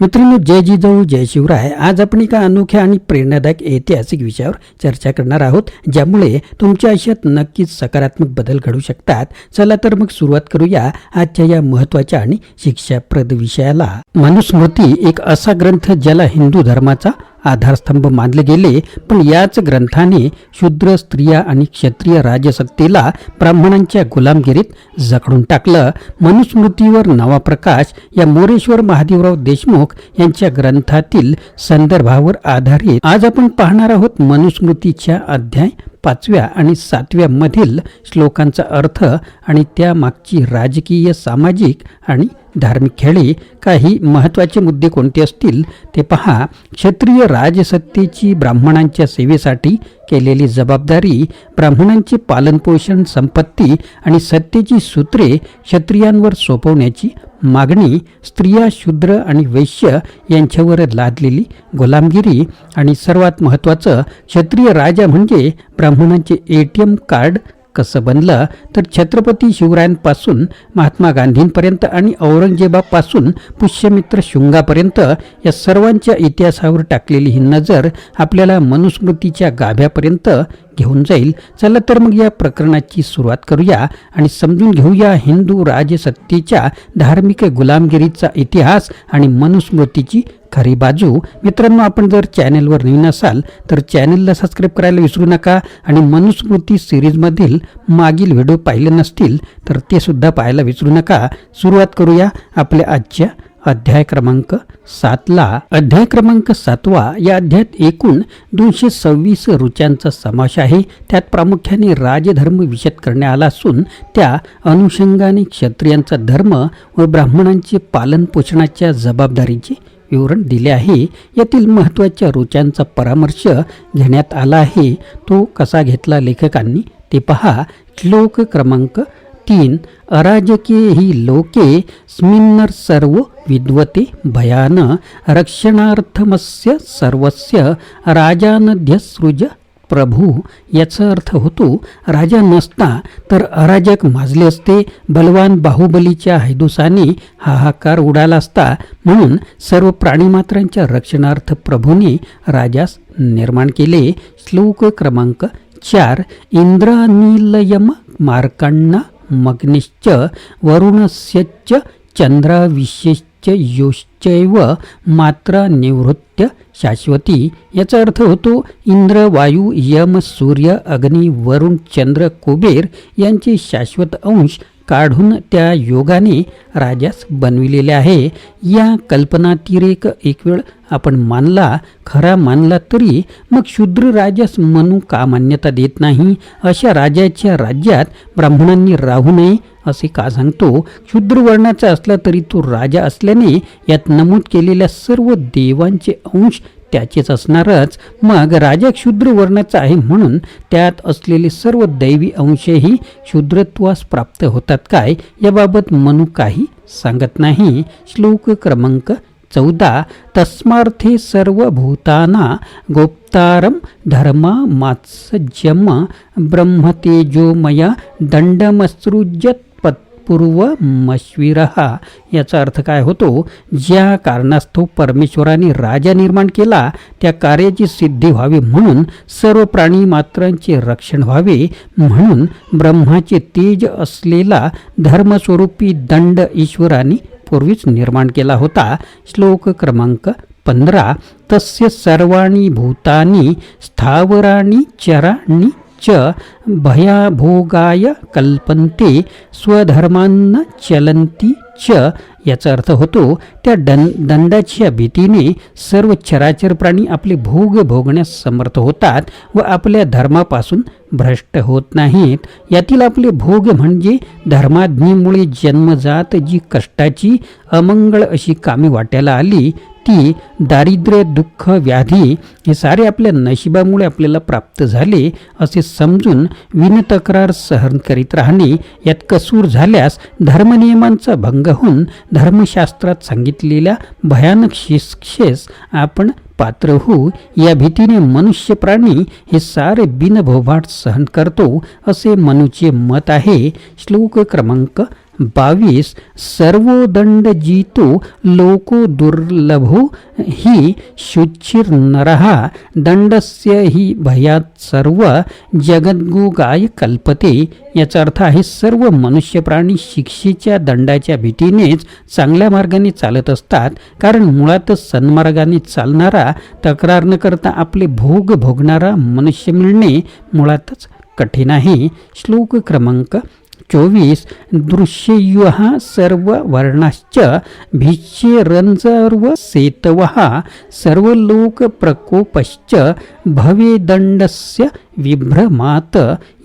मित्रांनो जय जिजाऊ जय शिवराय. आज आपण एका अनोख्या आणि प्रेरणादायक ऐतिहासिक विषयावर चर्चा करणार आहोत ज्यामुळे तुमच्या आयुष्यात नक्कीच सकारात्मक बदल घडू शकतात. चला तर मग सुरुवात करूया आजच्या या महत्त्वाच्या आणि शिक्षाप्रद विषयाला. मनुस्मृती एक असा ग्रंथ ज्याला हिंदू धर्माचा आधारस्तंभ मानले गेले पण याच ग्रंथाने शूद्र स्त्रिया आणि क्षत्रिय राजसत्तेला ब्राह्मणांच्या गुलामगिरीत जखडून टाकलं. मनुस्मृतीवर नवा प्रकाश या मोरेश्वर महादेवराव देशमुख यांच्या ग्रंथातील संदर्भावर आधारित. आज आपण पाहणार आहोत मनुस्मृतीच्या अध्याय पाचव्या आणि सातव्या मधील श्लोकांचा अर्थ आणि त्यामागची राजकीय सामाजिक आणि धार्मिक खेळी काही महत्त्वाचे मुद्दे कोणते असतील ते पहा. क्षत्रिय राजसत्तेची ब्राह्मणांच्या सेवेसाठी केलेली जबाबदारी ब्राह्मणांचे पालनपोषण संपत्ती आणि सत्तेची सूत्रे क्षत्रियांवर सोपवण्याची मागणी स्त्रिया शूद्र आणि वैश्य यांच्यावर लादलेली गुलामगिरी आणि सर्वात महत्त्वाचं क्षत्रिय राजा म्हणजे ब्राह्मणांचे ए टी एम कार्ड कसं बनलं तर छत्रपती शिवरायांपासून महात्मा गांधींपर्यंत आणि औरंगजेबापासून पुष्यमित्र शुंगापर्यंत या सर्वांच्या इतिहासावर टाकलेली ही नजर आपल्याला मनुस्मृतीच्या गाभ्यापर्यंत घेऊन जाईल. चला तर मग या प्रकरणाची सुरुवात करूया आणि समजून घेऊया हिंदू राजसत्तेच्या धार्मिक गुलामगिरीचा इतिहास आणि मनुस्मृतीची खरी बाजू. मित्रांनो आपण जर चॅनेलवर नवीन असाल तर चॅनेलला सबस्क्राईब करायला विसरू नका आणि मनुस्मृती सिरीजमधील मागील व्हिडिओ पाहिले नसतील तर ते सुद्धा पाहायला विसरू नका. सुरुवात करूया आपल्या आजच्या अध्याय क्रमांक सातला अध्याय क्रमांक सातवा या अध्यायात एकूण दोनशे सव्वीस रुचांचा समावेश आहे. त्यात प्रामुख्याने राजधर्म विषद करण्यात आला असून त्या अनुषंगाने क्षत्रियांचा धर्म व ब्राह्मणांचे पालनपोषणाच्या जबाबदारीचे विवरण दिले आहे. यातील महत्त्वाच्या रुचांचा परामर्श घेण्यात आला आहे. तो कसा घेतला लेखकांनी ते पहा. श्लोक क्रमांक तीन अराजके हि लोके स्मिन्नर सर्व विद्वते भयान रक्षणार्थमस्य सर्वस्य राजानध्यसृज प्रभू याचा अर्थ होतो राजा नसता तर अराजक माजले असते बलवान बाहुबलीच्या हैदुसाने हाहाकार उडाला असता म्हणून सर्व प्राणीमात्रांच्या रक्षणार्थ प्रभूने राजास निर्माण केले. श्लोक क्रमांक चार इंद्रानिलयम मार्कांना मग्निश्च वरुणस्यच्च चंद्राविशेश्च योश्चैव मात्रा निवृत्त्य शाश्वती. याचा अर्थ होतो इंद्र वायू यम सूर्य अग्नी वरुण चंद्र कुबेर यांचे शाश्वत अंश काढून त्या योगाने राजास बनविलेले आहे. या कल्पनातिरेक एक वेळ आपण मानला खरा मानला तरी मग शूद्र राजास मनू का मान्यता देत नाही? अशा राजाच्या राज्यात ब्राह्मणांनी राहू नये असे का सांगतो? शूद्र वर्णाचा असला तरी तो राजा असल्याने यात नमूद केलेल्या सर्व देवांचे अंश त्याचेच असणारच. मग राजा क्षुद्र वर्णाचा आहे म्हणून त्यात असलेले सर्व दैवी अंशही क्षुद्रत्वास प्राप्त होतात काय? याबाबत मनु काही सांगत नाही. श्लोक क्रमांक चौदा. तस्मार्थे सर्व भूताना गोप्तारम धर्मा मात्सज्यम ब्रह्मतेजोमया दंडमसृज्यत पूर्व मश्विरहा याचा अर्थ काय होतो? ज्या कारणास्तव परमेश्वराने राजा निर्माण केला त्या कार्याची सिद्धी व्हावी म्हणून सर्व प्राणी मात्रांचे रक्षण व्हावे म्हणून ब्रह्माचे तेज असलेला धर्मस्वरूपी दंड ईश्वराने पूर्वीच निर्माण केला होता. श्लोक क्रमांक पंधरा. तस्य सर्वाणी भूतानी स्थावराणी चराणी च भयाभोगाय कल्पन्ते स्वधर्मांना चलंती च याचा अर्थ होतो त्या दं दंडाच्या भीतीने सर्व चराचर प्राणी आपले भोग भोगण्यास समर्थ होतात व आपल्या धर्मापासून भ्रष्ट होत नाहीत. यातील आपले भोग म्हणजे धर्माज्ञीमुळे जन्मजात जी कष्टाची अमंगळ अशी कामे वाट्याला आली ती दारिद्र्य दुःख व्याधी हे सारे आपल्या नशिबामुळे आपल्याला प्राप्त झाले असे समजून विनतक्रार सहन करीत राहणे यात कसूर झाल्यास धर्मनियमांचा भंग होऊन धर्मशास्त्रात सांगितलेल्या भयानक शिक्षेस आपण पात्र होऊ या भीतीने मनुष्य प्राणी हे सारे बिनभोभाट सहन करतो असे मनुचे मत आहे. श्लोक क्रमांक बावीस सर्वोदंड जीतो लोको दुर्लभो ही शुचिर नरहा दंडस्य ही भयात सर्व जगद्गुगाय कल्पते. याचा अर्थ आहे सर्व मनुष्य प्राणी शिक्षेच्या दंडाच्या भीतीनेच चांगल्या मार्गाने चालत असतात. कारण मुळातच सन्मार्गाने चालणारा तक्रार न करता आपले भोग भोगणारा मनुष्य मिळणे मुळातच कठीण आहे. श्लोक क्रमांक चोवीस दृश्ययुः सर्व वर्णाश्च भिष्यरंजर्व सेतवः सर्वलोकप्रकोपश्च भवेदंडस्य विभ्रमात।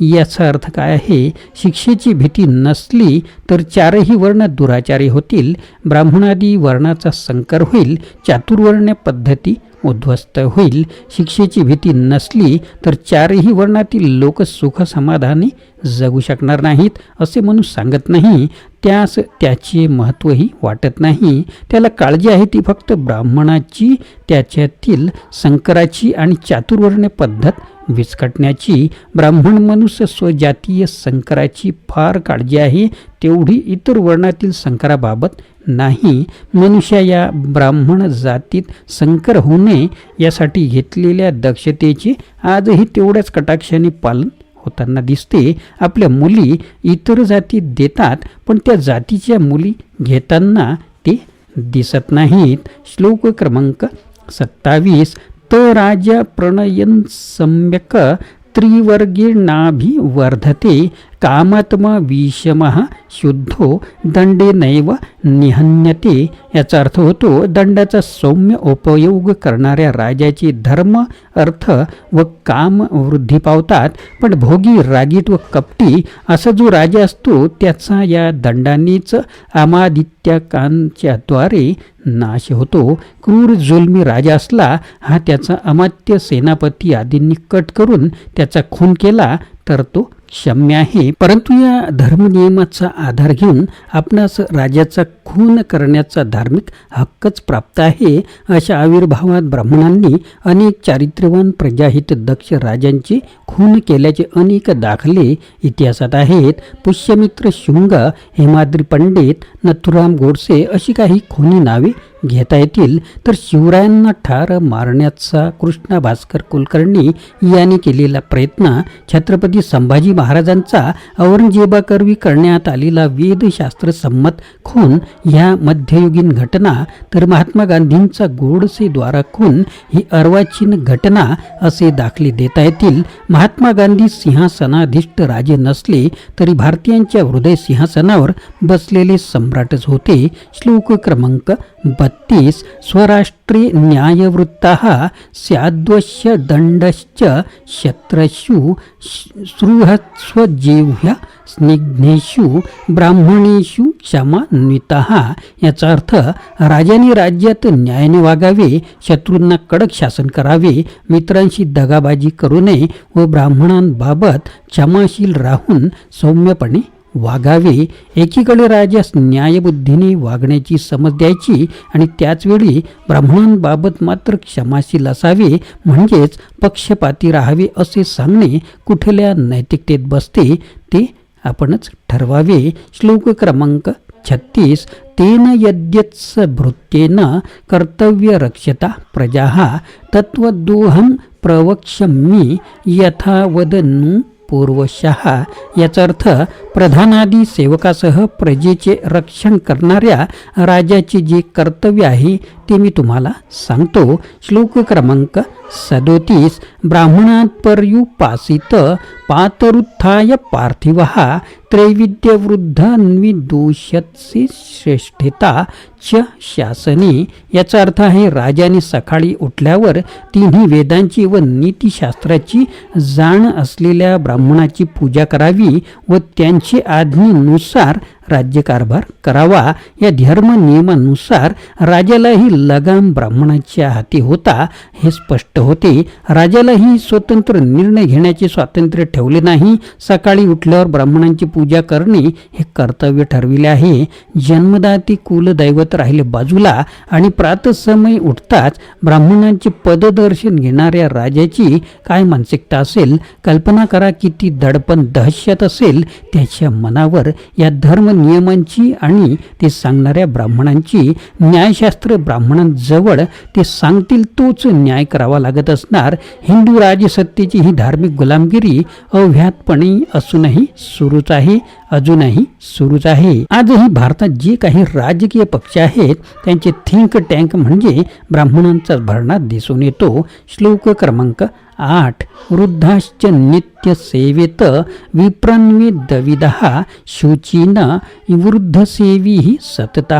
याचा अर्थ काय आहे शिक्षेची भीती नसली तर चारही वर्ण दुराचारी होतील ब्राह्मणादी वर्णाचा संकर होईल चातुर्वर्ण्य पद्धती उद्ध्वस्त होईल. शिक्षेची भीती नसली तर चारही वर्णातील लोक सुखसमाधानी जगू शकणार नाहीत असे म्हणून सांगत नाही. त्यास त्याचे महत्त्वही वाटत नाही. त्याला काळजी आहे ती फक्त ब्राह्मणाची त्याच्यातील संकराची आणि चातुर्वर्ण्य पद्धत विस्कटण्याची ब्राह्मण मनुष्य स्वजातीय संकराची फार काळजी आहे तेवढी इतर वर्णातील संकराबाबत नाही. मनुष्य या ब्राह्मण जातीत संकर होणे यासाठी घेतलेल्या दक्षतेचे आजही तेवढ्याच कटाक्षाने पालन होताना दिसते. आपल्या मुली इतर जातीत देतात पण त्या जातीच्या मुली घेताना ते दिसत नाहीत. श्लोक क्रमांक सत्तावीस त राजा प्रणयन सम्यक त्रिवर्गीणाभिवर्धते। कामात्मा विषम शुद्धो दंडे नैव निहन्यते. याचा अर्थ होतो दंडाचा सौम्य उपयोग करणाऱ्या राजाची धर्म अर्थ व काम वृद्धी पावतात. पण भोगी रागीट व कपटी असा जो राजा असतो त्याचा या दंडानेच अमादित्याकांच्याद्वारे नाश होतो. क्रूर जुलमी राजा असला हा त्याचा अमात्य सेनापती आदींनी कट करून त्याचा खून केला तर तो क्षम्य आहे परंतु या धर्मनियमाचा आधार घेऊन आपणास राजाचा खून करण्याचा धार्मिक हक्कच प्राप्त आहे अशा आविर्भावात ब्राह्मणांनी अनेक चारित्र्यवान प्रजाहित दक्ष राजांचे खून केल्याचे अनेक दाखले इतिहासात आहेत. पुष्यमित्र शुंग हेमाद्री पंडित नथुराम गोडसे अशी काही खुनी नावे घेता येतील तर शिवरायांना ठार मारण्याचा कृष्णा भास्कर कुलकर्णी यांनी केलेला प्रयत्न छत्रपती संभाजी महाराजांचा औरंगजेबाकरवी करण्यात आलेला वेदशास्त्र संमत खून ह्या मध्ययुगीन घटना तर महात्मा गांधींचा गोडसेद्वारा खून ही अर्वाचीन घटना असे दाखले देता येतील. महात्मा गांधी सिंहासनाधिष्ठ राजे नसले तरी भारतीयांच्या हृदय सिंहासनावर बसलेले सम्राटच होते. श्लोक क्रमांक बत्तीस. स्वराष्ट्रे न्यायवृत्ताः स्याद्वश्य दंडश्च शत्रशु सृहस्वजिह्य स्निग्धेषु ब्राह्मणेषु क्षमान्विता याचा अर्थ राजाने राज्यात न्यायाने वागावे शत्रूंना कडक शासन करावे मित्रांशी दगाबाजी करू नये व ब्राह्मणांबाबत क्षमाशील राहून सौम्यपणे वागावे एकीकडे राजास न्यायबुद्धीने वागण्याची समज द्यायची आणि त्याचवेळी ब्राह्मणांबाबत मात्र क्षमाशील असावे म्हणजेच पक्षपाती राहावे असे सांगणे कुठल्या नैतिकतेत बसते ते आपणच ठरवावे. श्लोक क्रमांक छत्तीस तेन यद्यत्स भृत्येन कर्तव्य रक्षता प्रजा तत्वदोहम प्रवक्ष्यमी यथा वदनु पूर्वशः. याचा अर्थ प्रधानादी सेवकासह प्रजेचे रक्षण करणाऱ्या राजाचे जे कर्तव्य आहे ते मी तुम्हाला सांगतो. श्लोक क्रमांक सदोतीस. ब्राह्मणात पर्युपासित पातरुत्थाय पार्थिव त्रैविद्यवृद्धान्विदूषत्सी श्रेष्ठता च शासने. याचा अर्थ आहे राजाने सकाळी उठल्यावर तिन्ही वेदांची व नीतिशास्त्राची जाण असलेल्या ब्राह्मणाची पूजा करावी व त्यांची आज्ञेनुसार राज्यकारभार करावा या धर्म नियमानुसार राजालाही लगाम ब्राह्मणाच्या हाती होता हे स्पष्ट होते. राजालाही स्वतंत्र निर्णय घेण्याचे स्वातंत्र्य ठेवले नाही. सकाळी उठल्यावर ब्राह्मणांची पूजा करणे हे कर्तव्य ठरविले आहे. जन्मदाती कुलदैवत राहिले बाजूला आणि प्रातसमय उठताच ब्राह्मणांचे पददर्शन घेणाऱ्या राजाची काय मानसिकता असेल? कल्पना करा किती दडपण दहशत असेल. त्याच्या मनावर या धर्म नियमांची आणि ते सांगणाऱ्या ब्राह्मणांची न्यायशास्त्र ब्राह्मणांजवळ ते सांगतील तोच न्याय करावा लागत असणार. हिंदू राजसत्तेची ही धार्मिक गुलामगिरी अव्याहतपणे असूनही सुरूच आहे अजूनही सुरूच आहे. आजही भारतात जे काही राजकीय पक्ष आहेत त्यांचे थिंक टँक म्हणजे ब्राह्मणांचा भरणा दिसून येतो. श्लोक क्रमांक आठ. वृद्धाश्च नित्य सेवेत विप्रन्वेदविदः शुचीन वृद्धसेवी सतत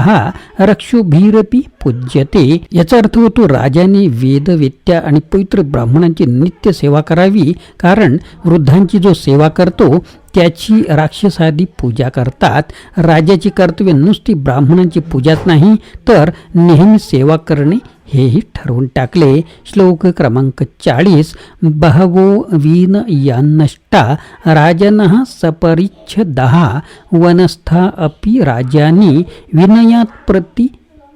रक्षुभीरपी पूज्यते. याचा अर्थ होतो राजाने वेदवेत्या आणि पवित्र ब्राह्मणांची नित्य सेवा करावी कारण वृद्धांची जो सेवा करतो त्याची राक्षसादी पूजा करतात. राजाची कर्तव्य नुसती ब्राह्मणांची पूजाच नाही तर नेहमी सेवा करणे हेही ठरवून टाकले. श्लोक क्रमांक चाळीस बहवो वीन यान्नष्टा राजन सपरिच्छदहा वनस्था अपि राजानी विनयात प्रति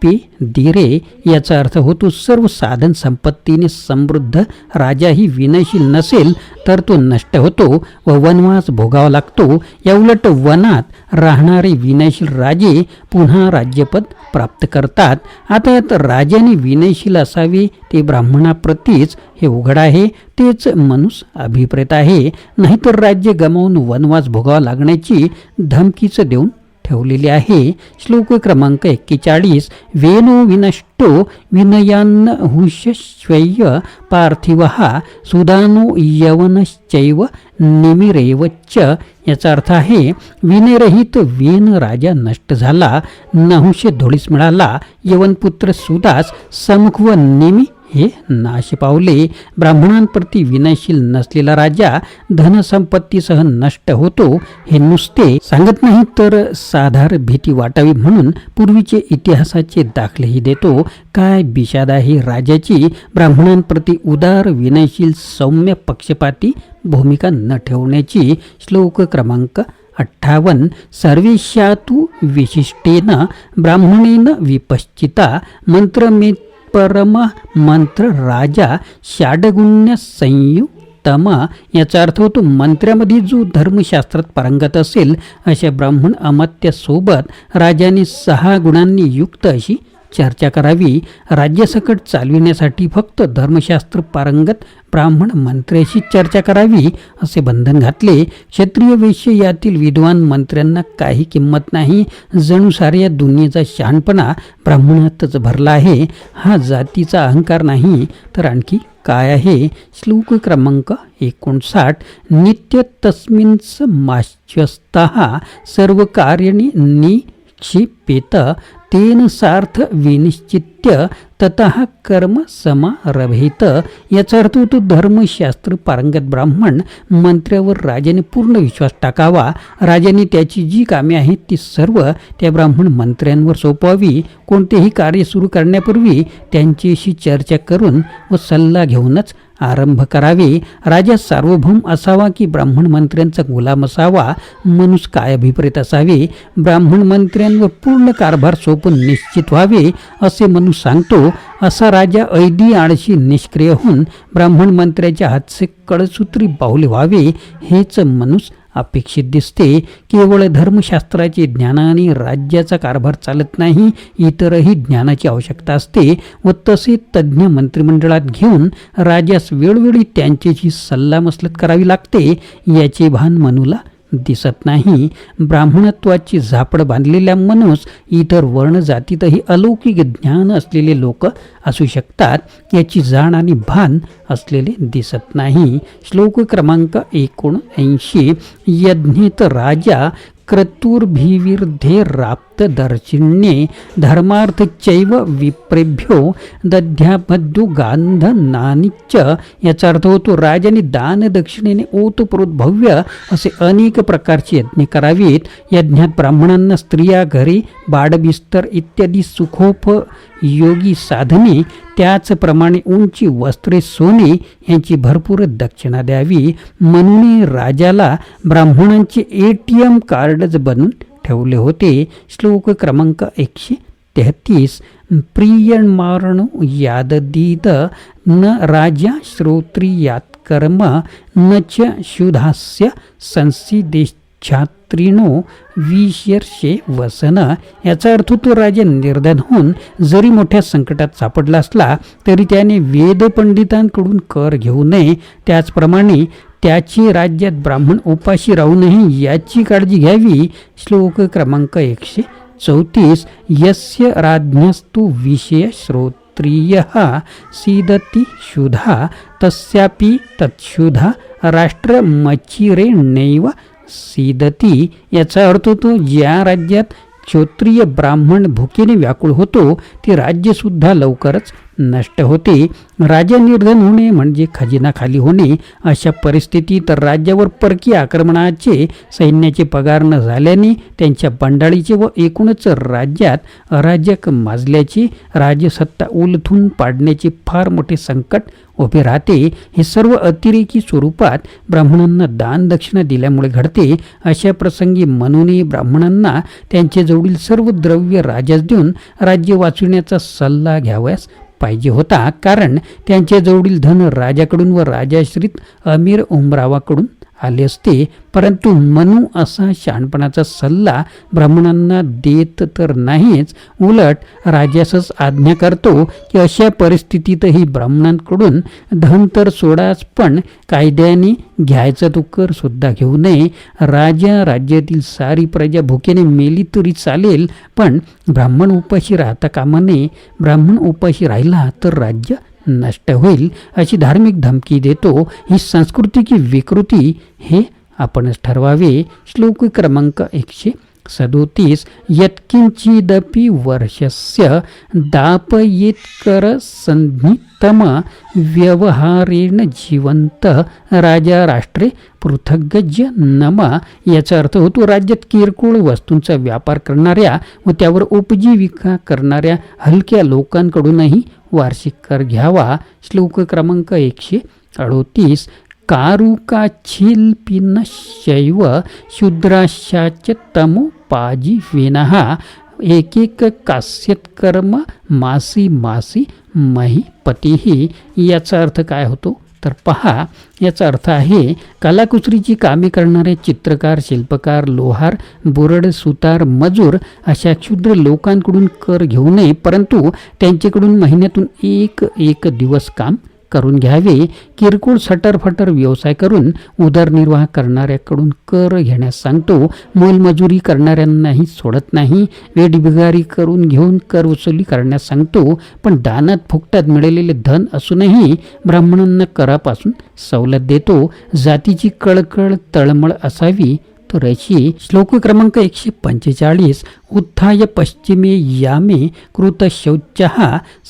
पे दिरे याचा अर्थ होतो सर्व साधन संपत्तीने समृद्ध राजाही विनयशील नसेल तर तो नष्ट होतो व वनवास भोगावा लागतो. याउलट वनात राहणारे विनयशील राजे पुन्हा राज्यपद प्राप्त करतात. आता यात राजाने विनयशील असावे ते ब्राह्मणाप्रतीच हे उघड आहे तेच मनुस अभिप्रेत आहे. नाहीतर राज्य गमावून वनवास भोगावा लागण्याची धमकीच देऊन ठेवलेली आहे. श्लोक क्रमांक एक्केचाळीस. वेनो विनष्टो विनयान हुष्यश्वय्य पार्थिव सुदानो यवनश्चैव निमिरेवच्च याचा अर्थ आहे विनयरहित वेन राजा नष्ट झाला नहुष्य धुळीस मिळाला यवनपुत्र सुदास समुख व निमी हे नाश पावले ब्राह्मणांप्रती विनयशील नसलेला राजा धनसंपत्तीसह नष्ट होतो हे नुसते सांगत नाही तर साधार भीती वाटावी म्हणून पूर्वीचे इतिहासाचे दाखलेही देतो. काय बिशाद आहे राजाची? ब्राह्मणांप्रती उदार विनयशील सौम्य पक्षपाती भूमिका न ठेवण्याची श्लोक क्रमांक अठ्ठावन्न. सर्वेशातु विशिष्टेन ब्राह्मणेन विपश्चिता मंत्रमे परम मंत्र राजा षाडगुण्य संयुक्तम. याचा अर्थ होतो मंत्र्यामध्ये जो धर्मशास्त्रात पारंगत असेल अशा ब्राह्मण अमात्यासोबत राजाने सहा गुणांनी युक्त अशी चर्चा करावी. राज्यसकट चालविण्यासाठी फक्त धर्मशास्त्र पारंगत ब्राह्मण मंत्र्याशी चर्चा करावी असे बंधन घातले. क्षत्रिय वैश्य यातील विद्वान मंत्र्यांना काही किंमत नाही. जणू साऱ्या दुनियेचा शहाणपणा ब्राह्मणातच भरला आहे. हा जातीचा अहंकार नाही. तर आणखी काय आहे? श्लोक क्रमांक एकोणसाठ. नित्य तस्मिन्स माश्चस्ता सर्व कार्याणी निक्षिपेत तेन सार्थ विनिश्चित्य तत कर्म समारभित. याचा अर्थ होतो धर्मशास्त्र पारंगत ब्राह्मण मंत्र्यावर राजाने पूर्ण विश्वास टाकावा. राजाने त्याची जी कामे आहेत ती सर्व त्या ब्राह्मण मंत्र्यांवर सोपवावी. कोणतेही कार्य सुरू करण्यापूर्वी त्यांच्याशी चर्चा करून व सल्ला घेऊनच आरंभ करावे. राजा सार्वभौम असावा की ब्राह्मण मंत्र्यांचा गुलाम असावा मनुष्य काय अभिप्रेत असावे. ब्राह्मण मंत्र्यांवर पूर्ण कारभार सोपून निश्चित व्हावे असे मनुष्य सांगतो असा राजा ऐदी आळशी निष्क्रिय होऊन ब्राह्मण मंत्र्याच्या हातचे कळसूत्री बाहुले व्हावे हेच मनुष्य अपेक्षित दिसते. केवळ धर्मशास्त्राचे ज्ञानाने राज्याचा कारभार चालत नाही इतरही ज्ञानाची आवश्यकता असते व तसे तज्ज्ञ मंत्रिमंडळात घेऊन राजास वेळोवेळी त्यांच्याशी सल्लामसलत करावी लागते याचे भान मनूला दिसत नाही. ब्राह्मणत्वाची झापड बांधलेल्या मनुस इतर वर्ण जातीतही अलौकिक ज्ञान असलेले लोक असू शकतात. याची जाण आणि भान असलेले दिसत नाही. श्लोक क्रमांक एकोणऐंशी. यज्ञेत राजा क्रतुर्भिविर्धे राप्त दर्शिन्ये धर्मार्थचैव विप्रेभ्यो दध्याबद्धू गांधनानिच याचा अर्थ होतो राजाने दान दक्षिणेने ओतप्रोत भव्य असे अनेक प्रकारचे यज्ञ करावेत. यज्ञात ब्राह्मणांना स्त्रिया घरे बाडबिस्तर इत्यादी सुखोप योगी साधने त्याचप्रमाणे उंची वस्त्रे सोने यांची भरपूर दक्षिणा द्यावी. म्हणून राजाला ब्राह्मणांचे ए टी एम कार्डच बनवून ठेवले होते. श्लोक क्रमांक एकशे तेहतीस. प्रियमारण याददीद न राजा श्रोत्रियात कर्म न च शुधास्य संसिदेश छात्रीनो विशर्षे वसन याचा अर्थ तो राजा निर्धन होऊन जरी मोठ्या संकटात सापडला असला तरी त्याने वेदपंडितांकडून कर घेऊ नये. त्याचप्रमाणे त्याची राज्यात ब्राह्मण उपाशी राहू नये याची काळजी घ्यावी. श्लोक क्रमांक एकशे चौतीस यस्य राज्ञस्तु विषय श्रोत्रिय सीदती शुधा तस्यापि तत्शुधा राष्ट्रमचिरे नैव सीदती याचा अर्थ होतो ज्या राज्यात क्षत्रिय ब्राह्मण भुकेने व्याकुळ होतो ते राज्यसुद्धा लवकरच नष्ट होते. राज्य निर्धन होणे म्हणजे खजिना खाली होणे. अशा परिस्थितीत राज्यावर परकीय आक्रमणाचे सैन्याचे पगार न झाल्याने त्यांच्या बंडाळीचे व एकूणच राज्यात अराजक माजल्याचे राजसत्ता उलथून पाडण्याचे फार मोठे संकट उभे राहते. हे सर्व अतिरेकी स्वरूपात ब्राह्मणांना दान दक्षिणा दिल्यामुळे घडते. अशा प्रसंगी मनूने ब्राह्मणांना त्यांचे जवळील सर्व द्रव्य राजास देऊन राज्य वाचविण्याचा सल्ला घ्यावयास पाहिजे होता. कारण त्यांचे जवळील धन राजाकडून व राजाश्रित अमीर उमरावाकडून आले असते. परंतु मनू असा शहाणपणाचा सल्ला ब्राह्मणांना देत तर नाहीच. उलट राजासच आज्ञा करतो की अशा परिस्थितीतही ब्राह्मणांकडून धन तर सोडाच पण कायद्याने घ्यायचा तो कर सुद्धा घेऊ नये. राजा राज्यातील सारी प्रजा भुकेने मेली तरी चालेल पण ब्राह्मण उपाशी राहता कामा नये. ब्राह्मण उपाशी राहिला तर राज्य नष्ट होईल अशी धार्मिक धमकी देतो ही संस्कृतीची विकृती हे आपणच ठरवावे. श्लोक क्रमांक एकशे सदोतीस यत्किंचिदपि वर्षस्य दापयेत्कर संहितम व्यवहारेण जिवंत राजा राष्ट्रे पृथग्गज नमा. याचा अर्थ होतो राज्यात किरकोळ वस्तूंचा व्यापार करणाऱ्या व त्यावर उपजीविका करणाऱ्या हलक्या लोकांकडूनही वार्षिक कर घ्यावा. श्लोक क्रमांक एकशे अडोतीस. कारुकाच्छिल्पिन शैव शूद्राशाच तमोपाजी विनः. एकेक कास्यत्कर्म मासी मासी महीपतीही याचा अर्थ काय होतो? तर पहा याचा अर्थ आहे कलाकुसरीची कामे करणारे चित्रकार शिल्पकार लोहार बोरड सुतार मजूर अशा क्षुद्र लोकांकडून कर घेऊ नये परंतु त्यांच्याकडून महिन्यातून एक एक दिवस काम करून घ्यावे किरकोळ सटरफटर व्यवसाय करून उदरनिर्वाह करणाऱ्याकडून कर घेण्यास सांगतो. मोलमजुरी करणाऱ्यांनाही सोडत नाही. वेठबिगारी करून घेऊन कर वसुली करण्यास सांगतो. पण दानात फुकटात मिळालेले धन असूनही ब्राह्मणांना करापासून सवलत देतो. जातीची कळकळ तळमळ असावी. तर श्लोक क्रमांक एकशे पंचेचाळीस उत्थाय पश्चिमे यामे कृतशौच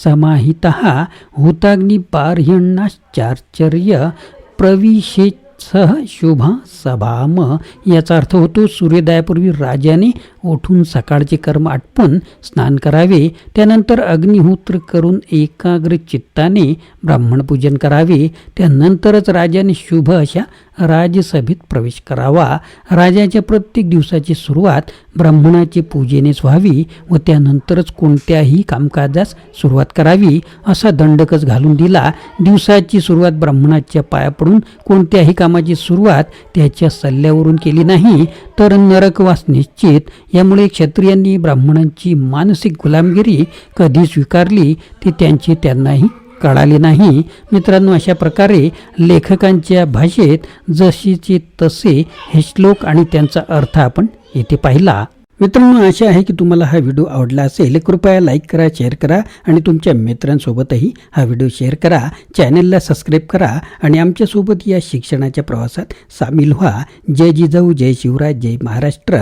समाहित हुताग्नी बार्ह्यणाश्चार्चर्य प्रविशे सह शुभा सभाम. याचा अर्थ होतो सूर्योदयापूर्वी राजाने उठून सकाळचे कर्म आटपून स्नान करावे त्यानंतर अग्निहोत्र करून एकाग्र चित्ताने ब्राह्मणपूजन करावे त्यानंतरच राजाने शुभ अशा राजसभेत प्रवेश करावा. राजाच्या प्रत्येक दिवसाची सुरुवात ब्राह्मणाची पूजेनेच व्हावी व त्यानंतरच कोणत्याही कामकाजास सुरुवात करावी असा दंडकच घालून दिला. दिवसाची सुरुवात ब्राह्मणाच्या पाया पडून कोणत्याही कामाची सुरुवात त्याच्या सल्ल्यावरून केली नाही तर नरकवास निश्चित यामुळे क्षत्रियांनी ब्राह्मणांची मानसिक गुलामगिरी कधी स्वीकारली ती त्यांची त्यांनाही कळाले नाही. मित्रांनो अशा प्रकारे लेखकांच्या भाषेत जशीचे तसे हे श्लोक आणि त्यांचा अर्थ आपण येथे पाहिला. मित्रांनो आशा आहे की तुम्हाला हा व्हिडिओ आवडला असेल. कृपया लाईक करा शेअर करा आणि तुमच्या मित्रांसोबतही हा व्हिडिओ शेअर करा. चॅनलला सबस्क्राईब करा आणि आमच्यासोबत या शिक्षणाच्या प्रवासात सामील व्हा. जय जिजाऊ जय शिवराज जय महाराष्ट्र.